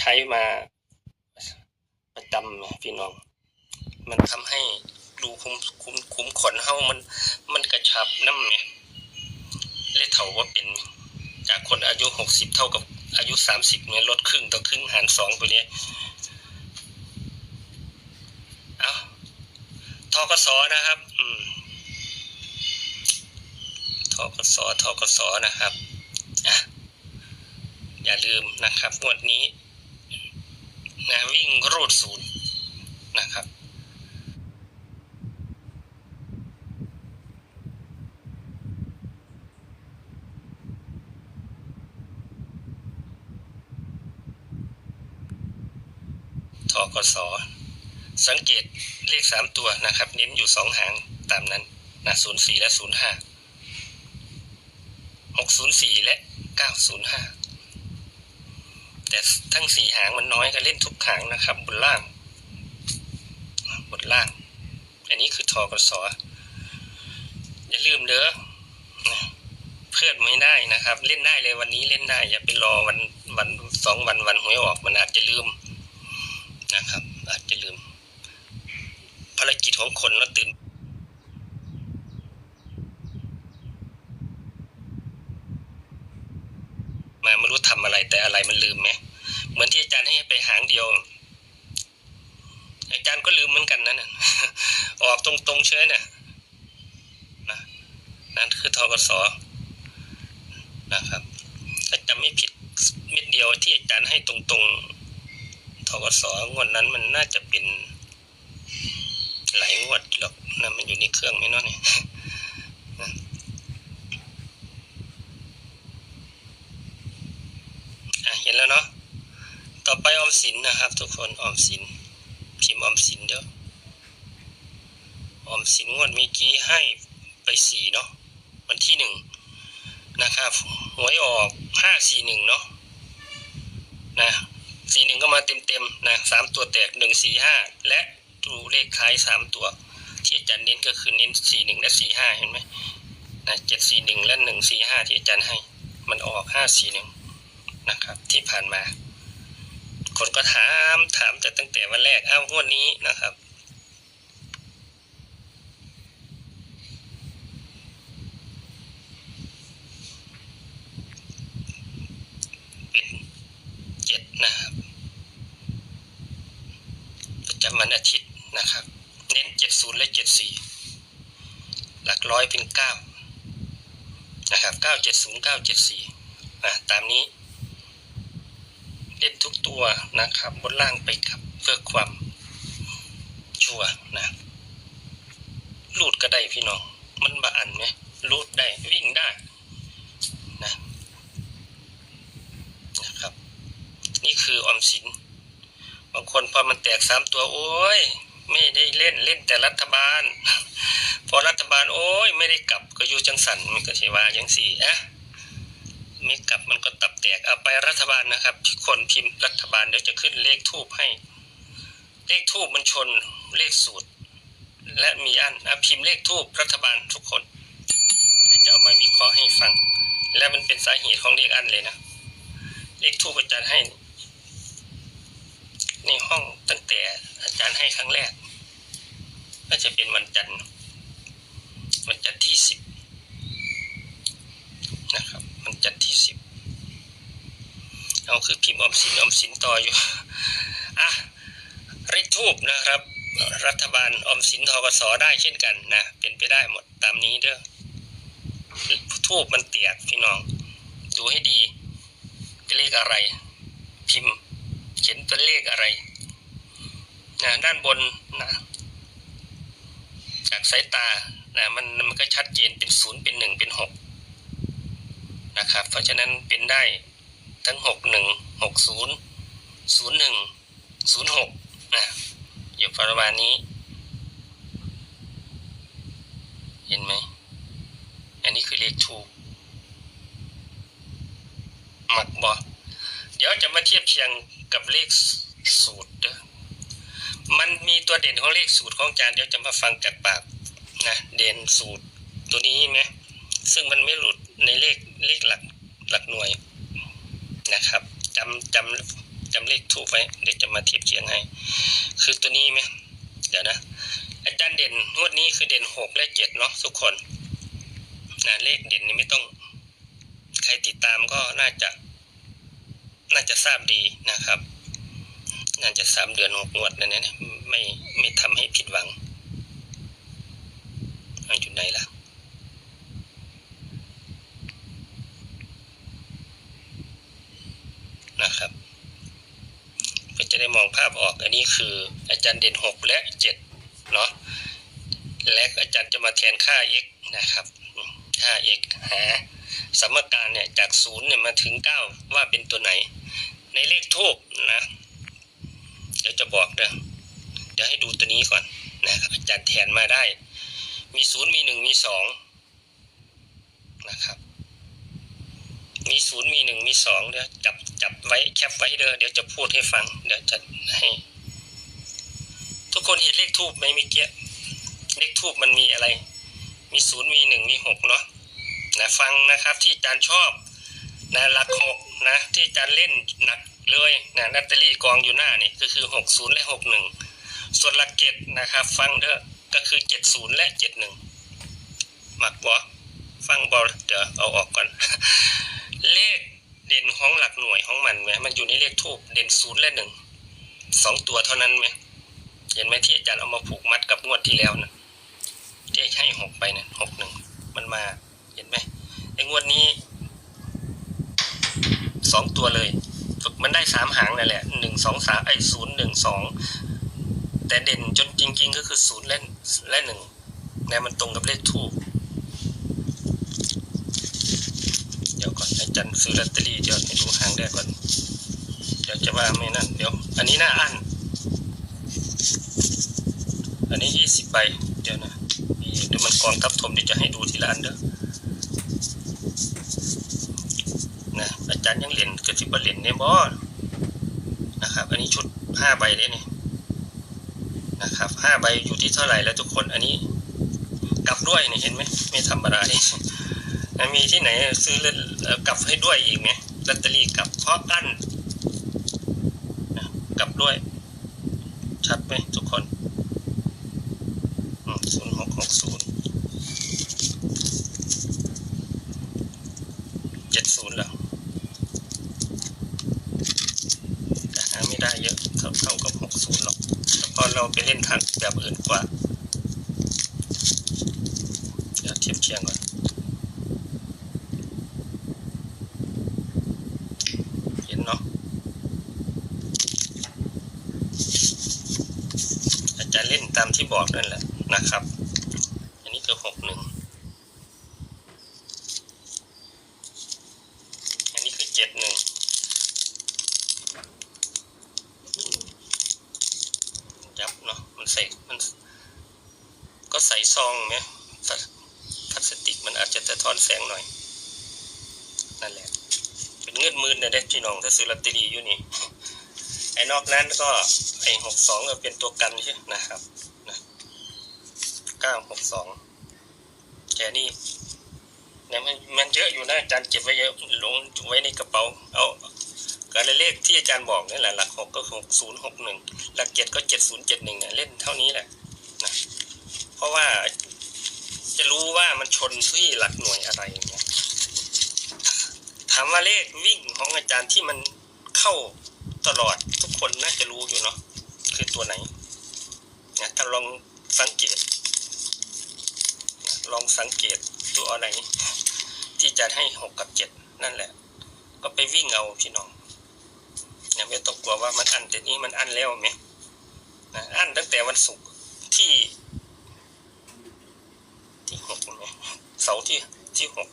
ใช้มาประจำนะพี่น้อง มันทำให้รูคุ้มคุ้มคุ้มขนเฮามัน มันกระชับน้ำเนี่ยเลยเท่าว่าเป็น จากคนอายุหกสิบเท่ากับอายุสามสิบเนี่ยลดครึ่งต่อครึ่งหารสองไปเลยเอาทกสนะครับ อืมทกสทกสนะครับ อะ อย่าลืมนะครับงวดนี้ นะวิ่งรูดศูนย์นะครับทกสสังเกตเลขสามตัวนะครับ เน้นอยู่สองหางตามนั้นนะศูนย์สี่และศูนย์ห้าหกศูนย์สี่และเก้าศูนย์ห้า แต่ทั้งสี่หางมันน้อยก็เล่นทุกหางนะครับ บนล่าง บนล่าง อันนี้คือทอกสออย่าลืมเด้อเพื่อนไม่ได้นะครับ เล่นได้เลยวันนี้เล่นได้ อย่าไปรอวันวันสองวันวันหวยออกมันอาจจะลืมนะครับ อาจจะลืม ภารกิจของคนแล้วตื่นมาไม่รู้ทำอะไรแต่อะไรมันลืมไหม เหมือนที่อาจารย์ให้ไปหางเดียว อาจารย์ก็ลืมเหมือนกันนั่นน่ะออกตรงๆเชยเนี่ยนะนั่นคือทกสนะครับถ้าจำไม่ผิดเม็ดเดียวที่อาจารย์ให้ตรงๆทกสงวดนั้นมันน่าจะเป็นหลายงวดหรอกนะมันอยู่ในเครื่องไหมเนาะเนี่ย อะเห็นแล้วเนาะ ต่อไปออมสินนะครับ ทุกคนออมสินพิมพ์ออมสินเด้อออมสินงวดเมื่อกี้ให้ไปสี่เนาะวันที่หนึ่งนะครับหวยออกห้าสี่หนึ่งเนาะนะสี่หนึ่งก็มาเต็มเต็มนะสามตัวแตกหนึ่งสี่ห้าและดูเลขท้ายสามตัวที่อาจารย์เน้นก็คือเน้นสี่หนึ่งและสี่ห้าเห็นไหมนะเจ็ดสี่หนึ่งและหนึ่งสี่ห้าที่อาจารย์ให้ มันออกห้าสี่หนึ่งนะครับ ที่ผ่านมา คนก็ถามถามจากตั้งแต่วันแรกอ้าวงวดนี้นะครับ เป็นเจ็ดนะครับประจำวันอาทิตย์นะครับ เน้นเจ็ดศูนย์และเจ็ดสี่หลักร้อยเป็นเก้านะครับเก้าเจ็ดศูนย์เก้าเจ็ดสี่นะตามนี้ เล่นทุกตัวนะครับ บนล่างไปกับ เพื่อความชัวร์นะรูดก็ได้พี่น้อง มันบาอันไหมรูดได้วิ่งได้นะนะครับ นี่คือออมสิน บางคนพอมันแตกสามตัวโอ้ย ไม่ได้เล่นเล่นแต่รัฐบาล พอรัฐบาลโอ้ย ไม่ได้กลับก็อยู่จังสันมันก็ใช่ว่าจังสี่อะไม่กลับมันก็ตับแตกาไปรัฐบาลนะครับคนพิมพ์รัฐบาลเดี๋ยวจะขึ้นเลขทูบให้ เลขทูบมันชนเลขสูตร และมีอันอะพิมพ์เลขทูบรัฐบาลทุกคนเดี๋ยวจะเอามาวิเคราะห์ให้ฟัง และมันเป็นสาเหตุของเลขอันเลยนะเลขทูบอาจารย์ให้ ในห้องตั้งแต่อาจารย์ให้ครั้งแรก ก็จะเป็นวันจันทร์วันจันทร์ที่สิบนะครับวันจันทร์ที่สิบ เอาคือพิมพ์อมสินอมสินต่ออยู่อะเลขทูบนะครับ รัฐบาลอมสินทกสได้เช่นกันนะเป็นไปได้หมดตามนี้เด้อทูบมันเตียกพี่น้อง ดูให้ดีเป็นเลขอะไร พิมพ์เขียนตัวเลขอะไรนะด้านบนนะจากสายตานะมันมันก็ชัดเจนเป็นศูนย์เป็นหนึ่งเป็นหกนะครับ เพราะฉะนั้นเป็นได้ ทั้งหกหนึ่งหกศูนย์ศูนย์หนึ่งศูนย์หกนะอยู่ประมาณนี้ เห็นไหม อันนี้คือเลขถูกหมักบอเดี๋ยวจะมาเทียบเคียงกับเลขสูตรเด้อมันมีตัวเด่นของเลขสูตรของอาจารย์เดี๋ยวจะมาฟังจากปากนะเด่นสูตรตัวนี้ไหมซึ่งมันไม่หลุดในเลขเลขหลักหลักหน่วย นะครับจำจจำเลขถูกไว้เดี๋ยวจะมาเทียบเคียงให้ คือตัวนี้ไหมเดี๋ยวนะอาจารย์เด่นงวดนี้คือเด่นหกและเจ็ดเนาะทุกคนนะเลขเด่นนี่ไม่ต้อง ใครติดตามก็น่าจะ น่าจะทราบดีนะครับ น่าจะสามเดือนหกงวดนั่นนะไม่ไม่ทำให้ผิดหวังอาอยู่ไหนล่ะ องภาพออกอันนี้คืออาจารย์เด่น 6 และ7เนาะและอาจารย์จะมาแทนค่า x นะครับค่า x หาสมการเนี่ยจาก0เนี่ยมาถึง 9 ว่าเป็นตัวไหน ในเลขทูบนะเดี๋ยวจะบอกเด้อเดี๋ยวให้ดูตัวนี้ก่อนนะอาจารย์แทนมาได้ มี 0 มี 1 มี 2 มีศูนย์มีหนึ่งมีสองเดี๋ยวจับจับไว้แคปไว้เด้อเดี๋ยวจะพูดให้ฟัง เดี๋ยวจะให้ ทุกคนเห็นเลขทูบไหมเมื่อกี้เลขทูบมันมีอะไร มีศูนย์มีหนึ่งมีหกเนาะนะฟังนะครับที่อาจารย์ชอบนะหลักหกนะที่อาจารย์เล่นหนักเลยนะนัตเตอรี่กองอยู่หน้านี่ก็คือหกศูนย์และหกหนึ่งส่วนหลักเกตนะครับ ฟังเด้อก็คือเจ็ดศูนย์และเจ็ดหนึ่งหมักบอฟังบอเดี๋ยวเอาออกก่อน ศูนย์และหนึ่งสองตัวเท่านั้นไหมเห็นไหมที่อาจารย์เอามาผูกมัดกับงวดที่แล้วนะที่ให้หกไปเนี่ยหกหนึ่งมันมาเห็นไหมไอ้งวดนี้สองตัวเลยมันได้สามหางนั่นแหละหนึ่งสองสามไอ้ศูนย์หนึ่งสองแต่เด่นจนจริง ๆ ก็คือศูนย์และและหนึ่งนะมันตรงกับเลขทูบเดี๋ยวก่อนอาจารย์ซื้อลอตเตอรี่เดี๋ยวให้ดูหางแรกก่อน ดี๋ยวจะว่าไม่นั่นเดี๋ยว อันนี้หน้าอันอันนี้ยี่สิบใบเดี๋ยวนะมีเดี๋ยวมันกองทับถมที่จะให้ดูทีละอันเด้อนะอาจารย์ยังเหรียญเกระสิบเหรียญในบอนะครับ อันนี้ชุดห้าใบเลยนี่นะครับห้าใบอยู่ที่เท่าไหร่แล้วทุกคนอันนี้กลับด้วยนี่เห็นไหมไม่ธรรมดาเลยมีที่ไหนซื้อเล่นกลับให้ด้วยอีกไหมลอตเตอรี่กลับเพราะอันน กลับด้วย ชัดไหมทุกคนศูนย์หกหกศูนย์เจ็ดศูนย์แล้วแต่หาไม่ได้เยอะเท่าเท่ากับหกศูนย์หรอกแต่พอเราไปเล่นทางแบบอื่นกว่า เดี๋ยวเทียบเคียงก่อน เห็นเนาะอาจารย์ เล่นตามที่บอกนั่นแหละนะครับ อันนี้คือหกหนึ่งอันนี้คือเจ็ดหนึ่งยับเนาะมันใส่มัน ก็ใส่ซองไหมพลาพลาสติกมันอาจจะสะท้อนแสงหน่อย นั่นแหละ เป็นเงินมื่นนะเด็กพี่น้องถ้าซื้อลอตเตอรี่อยู่นี่ ไอ้นอกนั้นก็ไอ้หกสองก็เป็นตัวกันใช่นะครับนะเก้าหกสองแค่นี้เนี่ยมันมันเยอะอยู่นะอาจารย์เก็บไว้เยอะลงไว้ในกระเป๋า เอาการเลขที่อาจารย์บอกนี่แหละหลักหกก็หกศูนย์หกหนึ่งหลักเจ็ดก็เจ็ดศูนย์เจ็ดหนึ่งเนี่ยเล่นเท่านี้แหละนะเพราะว่าจะรู้ว่ามันชนที่หลักหน่วยอะไรอย่างเงี้ยถามว่าเลขวิ่งของอาจารย์ที่มันเข้าตลอด คนน่าจะรู้อยู่เนาะคือตัวไหนนี่ยถ้าลองสังเกต ลองสังเกตตัวไหน ที่จะให้หกกับเจ็ดนั่นแหละ ก็ไปวิ่งเอาพี่น้องเนี่ยไม่ต้องกลัวว่ามันอันแต่นี้มันอันแล้วไหมนะอันตั้งแต่วันศุกร์ที่ ที่หกไหมเสาร์ที่ที่หก